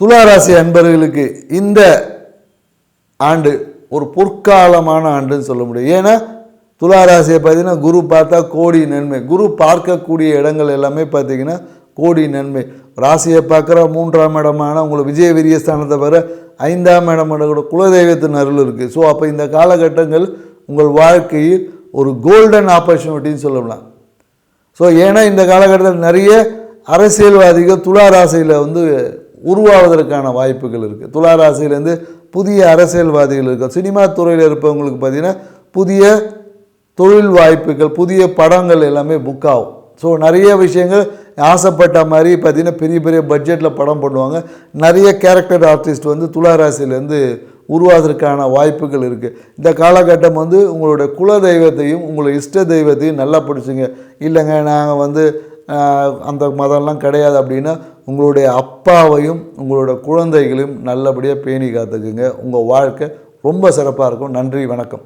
துளாராசி அன்பர்களுக்கு இந்த ஆண்டு ஒரு பொற்காலமான ஆண்டுன்னு சொல்ல முடியும். ஏன்னா துளாராசியை பார்த்தீங்கன்னா குரு பார்த்தா கோடி நன்மை. குரு பார்க்கக்கூடிய இடங்கள் எல்லாமே பார்த்தீங்கன்னா கோடி நன்மை. ராசியை பார்க்குற மூன்றாம் இடமான உங்களுக்கு விஜய விரியஸ்தானத்தை வர ஐந்தாம் இடமான கூட குலதெய்வத்தின் அருள் இருக்குது ஸோ அப்போ இந்த காலகட்டங்கள் உங்கள் வாழ்க்கையில் ஒரு கோல்டன் ஆப்பர்ச்சுனிட்டின்னு சொல்லலாம். ஸோ ஏன்னா இந்த காலகட்டத்தில் நிறைய அரசியல்வாதிகள் துளாராசியில் வந்து உருவாவதற்கான வாய்ப்புகள் இருக்குது துளாராசிலேருந்து புதிய அரசியல்வாதிகள் இருக்கும் சினிமா துறையில் இருப்பவங்களுக்கு பார்த்திங்கன்னா புதிய தொழில் வாய்ப்புகள் புதிய படங்கள் எல்லாமே புக் ஆகும். ஸோ நிறைய விஷயங்கள் ஆசைப்பட்ட மாதிரி பார்த்திங்கன்னா பெரிய பெரிய பட்ஜெட்டில் படம் பண்ணுவாங்க. நிறைய கேரக்டர் ஆர்டிஸ்ட் வந்து துளாராசிலேருந்து உருவாவதற்கான வாய்ப்புகள் இருக்குது இந்த காலகட்டம் வந்து உங்களோட குல தெய்வத்தையும் உங்களோட இஷ்ட தெய்வத்தையும் நல்லா பிடிச்சிங்க. இல்லைங்க நாங்கள் வந்து அந்த மதம்லாம் கிடையாது அப்படின்னா உங்களுடைய அப்பாவையும் உங்களோட குழந்தைகளையும் நல்லபடியாக பேணி காத்துக்குங்க. உங்கள் வாழ்க்கை ரொம்ப சிறப்பாக இருக்கும். நன்றி வணக்கம்.